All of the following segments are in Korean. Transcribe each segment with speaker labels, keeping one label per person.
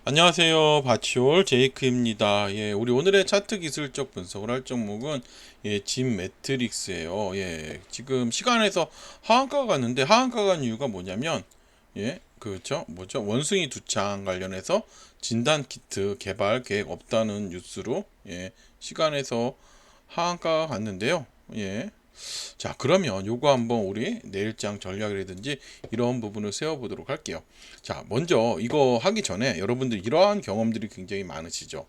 Speaker 1: 안녕하세요. 바치올 제이크입니다. 예, 우리 오늘의 차트 기술적 분석을 할 종목은 예, 진 매트릭스예요. 예, 지금 시간에서 하한가가 갔는데 하한가 간 이유가 뭐냐면 예, 그렇죠. 뭐죠? 원숭이 두창 관련해서 진단 키트 개발 계획 없다는 뉴스로 예, 시간에서 하한가가 갔는데요. 예. 자, 그러면 요거 한번 우리 내일장 전략이라든지 이런 부분을 세워보도록 할게요. 자, 먼저 이거 하기 전에 여러분들 이러한 경험들이 굉장히 많으시죠.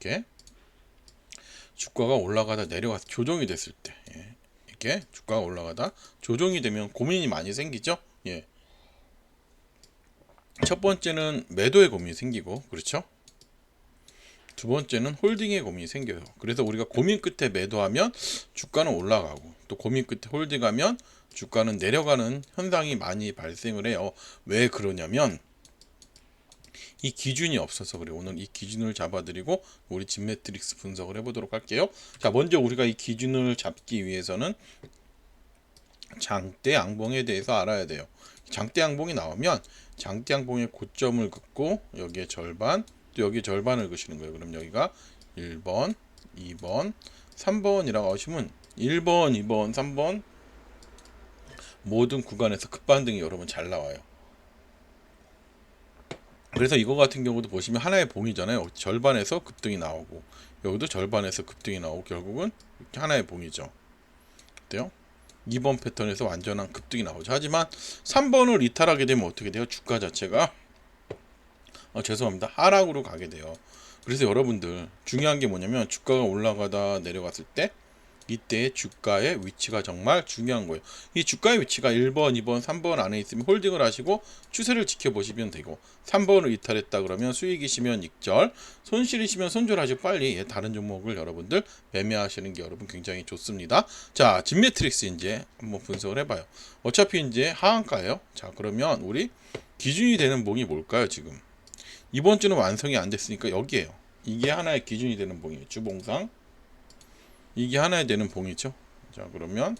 Speaker 1: 이렇게 주가가 올라가다 내려가서 조정이 됐을 때, 예. 이렇게 주가가 올라가다 조정이 되면 고민이 많이 생기죠. 예. 첫 번째는 매도의 고민이 생기고, 그렇죠? 두 번째는 홀딩의 고민이 생겨요. 그래서 우리가 고민 끝에 매도하면 주가는 올라가고 또 고민 끝에 홀딩하면 주가는 내려가는 현상이 많이 발생을 해요. 왜 그러냐면 이 기준이 없어서 그래. 오늘 이 기준을 잡아드리고 우리 진 매트릭스 분석을 해보도록 할게요. 자, 먼저 우리가 이 기준을 잡기 위해서는 장대 양봉에 대해서 알아야 돼요. 장대 양봉이 나오면 장대 양봉의 고점을 긋고 여기에 절반 또 여기 절반을 그시는 거예요. 그럼 여기가 1번, 2번, 3번이라고 하시면 1번, 2번, 3번 모든 구간에서 급반등이 여러분 잘 나와요. 그래서 이거 같은 경우도 보시면 하나의 봉이잖아요. 절반에서 급등이 나오고 여기도 절반에서 급등이 나오고 결국은 하나의 봉이죠. 어때요? 2번 패턴에서 완전한 급등이 나오죠. 하지만 3번을 이탈하게 되면 어떻게 돼요? 주가 자체가 어, 죄송합니다. 하락으로 가게 돼요. 그래서 여러분들 중요한 게 뭐냐면 주가가 올라가다 내려갔을 때 이때 주가의 위치가 정말 중요한 거예요. 이 주가의 위치가 1번, 2번, 3번 안에 있으면 홀딩을 하시고 추세를 지켜보시면 되고 3번을 이탈했다 그러면 수익이시면 익절, 손실이시면 손절하시고 빨리 예, 다른 종목을 여러분들 매매하시는 게 여러분 굉장히 좋습니다. 자, 진매트릭스 이제 한번 분석을 해봐요. 어차피 이제 하한가예요. 자, 그러면 우리 기준이 되는 봉이 뭘까요, 지금? 이번 주는 완성이 안 됐으니까 여기에요. 이게 하나의 기준이 되는 봉이에요. 주봉상. 이게 하나의 되는 봉이죠. 자, 그러면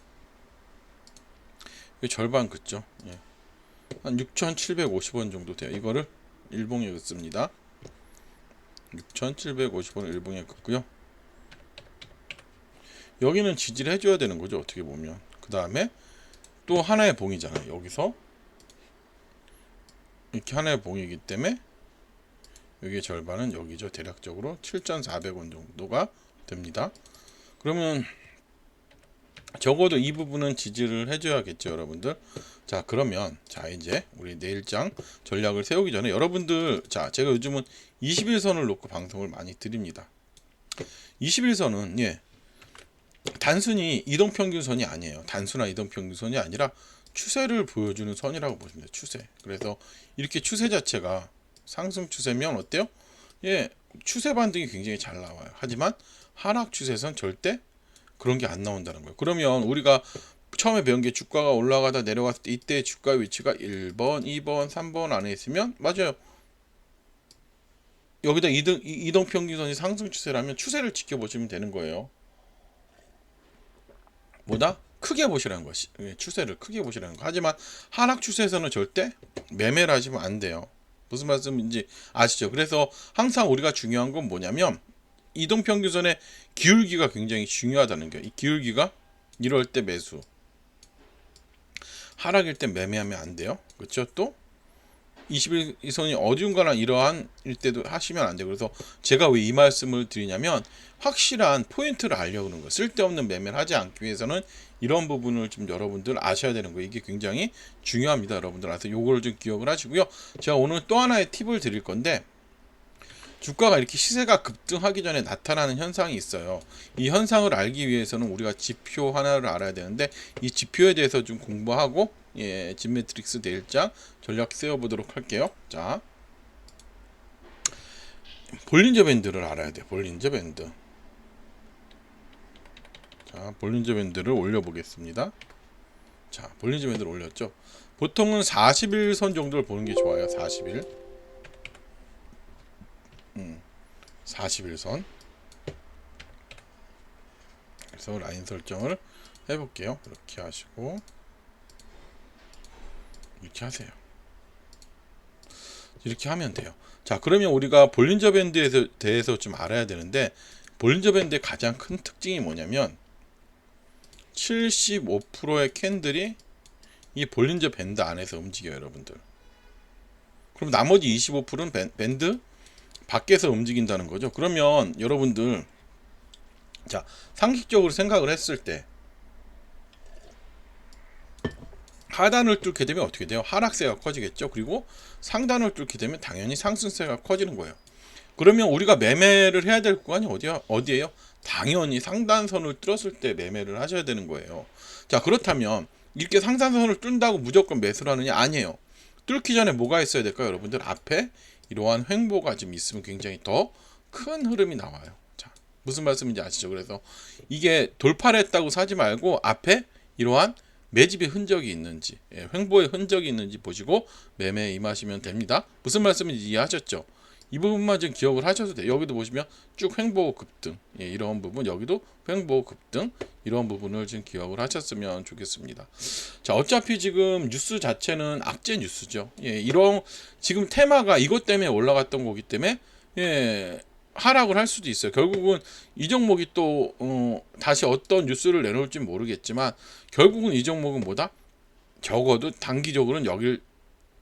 Speaker 1: 이 절반 긋죠. 예. 한 6,750원 정도 돼요. 이거를 일봉에 긋습니다. 6,750원 일봉에 긋고요. 여기는 지지를 해줘야 되는 거죠. 어떻게 보면. 그 다음에 또 하나의 봉이잖아요. 여기서 이렇게 하나의 봉이기 때문에 여기의 절반은 여기죠. 대략적으로 7,400원 정도가 됩니다. 그러면 적어도 이 부분은 지지를 해줘야겠죠, 여러분들. 자, 그러면 자 이제 우리 내일장 전략을 세우기 전에 여러분들 자 제가 요즘은 21선을 놓고 방송을 많이 드립니다. 21선은 예 단순히 이동평균선이 아니에요. 단순한 이동평균선이 아니라 추세를 보여주는 선이라고 보시면 돼요. 추세. 그래서 이렇게 추세 자체가 상승 추세면 어때요? 예, 추세 반등이 굉장히 잘 나와요. 하지만 하락 추세선 절대 그런 게 안 나온다는 거예요. 그러면 우리가 처음에 배운 게 주가가 올라가다 내려갔을 때 이때 주가 위치가 1번, 2번, 3번 안에 있으면 맞아요. 여기다 이동, 이동 평균선이 상승 추세라면 추세를 지켜보시면 되는 거예요. 보다 크게 보시라는 것이 예, 추세를 크게 보시라는 거. 하지만 하락 추세에서는 절대 매매를 하시면 안 돼요. 무슨 말씀인지 아시죠? 그래서 항상 우리가 중요한 건 뭐냐면 이동평균선의 기울기가 굉장히 중요하다는 거예요. 이 기울기가 이럴 때 매수, 하락일 때 매매하면 안 돼요. 그렇죠? 또 21선이 어디운가나 이러한 일 때도 하시면 안 돼요. 그래서 제가 왜 이 말씀을 드리냐면 확실한 포인트를 알려고 하는 거예요. 쓸데없는 매매를 하지 않기 위해서는 이런 부분을 좀 여러분들 아셔야 되는 거예요. 이게 굉장히 중요합니다. 여러분들. 그래서 요거를 좀 기억을 하시고요. 제가 오늘 또 하나의 팁을 드릴 건데 주가가 이렇게 시세가 급등하기 전에 나타나는 현상이 있어요. 이 현상을 알기 위해서는 우리가 지표 하나를 알아야 되는데 이 지표에 대해서 좀 공부하고 예, 진매트릭스 내일장 전략 세워보도록 할게요. 자, 볼린저 밴드를 알아야 돼. 볼린저 밴드. 자, 볼린저 밴드를 올려보겠습니다. 자, 볼린저 밴드를 올렸죠. 보통은 41선 정도를 보는 게 좋아요. 41. 음, 41선. 그래서 라인 설정을 해볼게요. 이렇게 하시고 이렇게 하세요. 이렇게 하면 돼요. 자, 그러면 우리가 볼린저 밴드에 대해서 좀 알아야 되는데 볼린저 밴드의 가장 큰 특징이 뭐냐면 75%의 캔들이 이 볼린저 밴드 안에서 움직여요, 여러분들. 그럼 나머지 25%는 밴- 밴드 밖에서 움직인다는 거죠. 그러면 여러분들 자, 상식적으로 생각을 했을 때 하단을 뚫게 되면 어떻게 돼요? 하락세가 커지겠죠. 그리고 상단을 뚫게 되면 당연히 상승세가 커지는 거예요. 그러면 우리가 매매를 해야 될 구간이 어디야? 어디예요? 당연히 상단선을 뚫었을 때 매매를 하셔야 되는 거예요. 자, 그렇다면 이렇게 상단선을 뚫는다고 무조건 매수를 하느냐? 아니에요. 뚫기 전에 뭐가 있어야 될까요? 여러분들 앞에 이러한 횡보가 좀 있으면 굉장히 더 큰 흐름이 나와요. 자, 무슨 말씀인지 아시죠? 그래서 이게 돌파를 했다고 사지 말고 앞에 이러한 매집의 흔적이 있는지, 예, 횡보의 흔적이 있는지 보시고 매매에 임하시면 됩니다. 무슨 말씀인지 이해하셨죠? 이 부분만 좀 기억을 하셔도 돼요. 여기도 보시면 쭉 횡보 급등, 예, 이런 부분, 여기도 횡보 급등, 이런 부분을 좀 기억을 하셨으면 좋겠습니다. 자, 어차피 지금 뉴스 자체는 악재 뉴스죠. 예, 이런 지금 테마가 이것 때문에 올라갔던 거기 때문에 예, 하락을 할 수도 있어요. 결국은 이 종목이 또 어, 다시 어떤 뉴스를 내놓을지 모르겠지만 결국은 이 종목은 뭐다? 적어도 단기적으로는 여길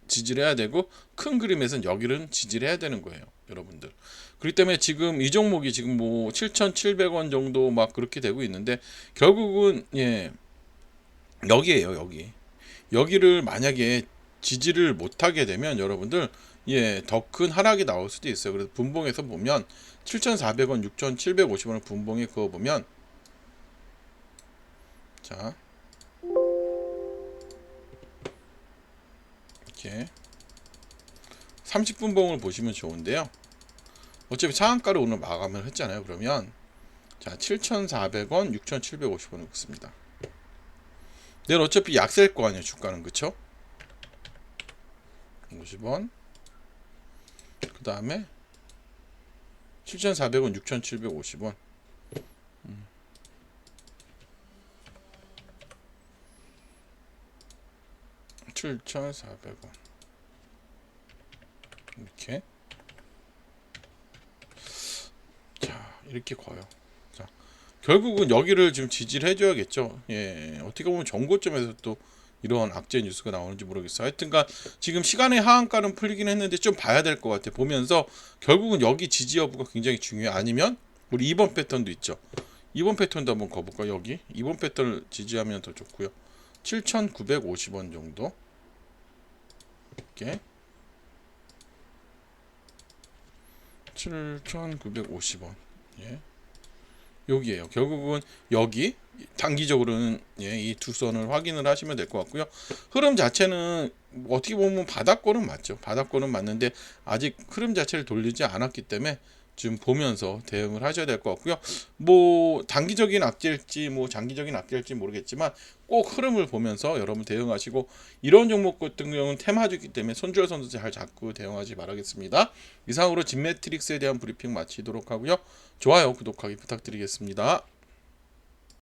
Speaker 1: 지지를 해야 되고 큰 그림에서는 여기는 지지를 해야 되는 거예요, 여러분들. 그렇기 때문에 지금 이 종목이 지금 뭐 7,700원 정도 막 그렇게 되고 있는데 결국은 예 여기에요, 여기. 여기를 만약에 지지를 못하게 되면 여러분들 예, 더 큰 하락이 나올 수도 있어요. 그래서 분봉에서 보면 7,400원, 6,750원을 분봉에 그어 보면 자 이렇게 30분봉을 보시면 좋은데요. 어차피 상한가를 오늘 마감을 했잖아요. 그러면 자 7,400원, 6,750원을 긋습니다. 내일 어차피 약세일 거 아니에요. 주가는 그쵸? 50원. 그 다음에 7,400원, 6,750원. 음. (7,400원) 이렇게. 자 이렇게 거요. 자 결국은 여기를 지금 지지를 해줘야겠죠? 예 어떻게 보면 정고점에서 또 이런 악재 뉴스가 나오는지 모르겠어요. 하여튼간 지금 시간의 하한가는 풀리긴 했는데 좀 봐야 될 것 같아. 보면서 결국은 여기 지지 여부가 굉장히 중요해. 아니면 우리 2번 패턴도 있죠. 2번 패턴도 한번 거볼까 여기 2번 패턴을 지지하면 더 좋고요. 7,950원 정도 이렇게 7,950원 예. 여기에요. 결국은 여기 단기적으로는 예, 이 두 선을 확인을 하시면 될 것 같고요. 흐름 자체는 어떻게 보면 바닥권은 맞죠. 바닥권은 맞는데 아직 흐름 자체를 돌리지 않았기 때문에 지금 보면서 대응을 하셔야 될 것 같고요. 뭐 단기적인 악재일지 뭐 장기적인 악재일지 모르겠지만 꼭 흐름을 보면서 여러분 대응하시고 이런 종목 같은 경우는 테마주기 때문에 손절 선수 잘 잡고 대응하지 바라겠습니다. 이상으로 진매트릭스에 대한 브리핑 마치도록 하고요. 좋아요, 구독하기 부탁드리겠습니다.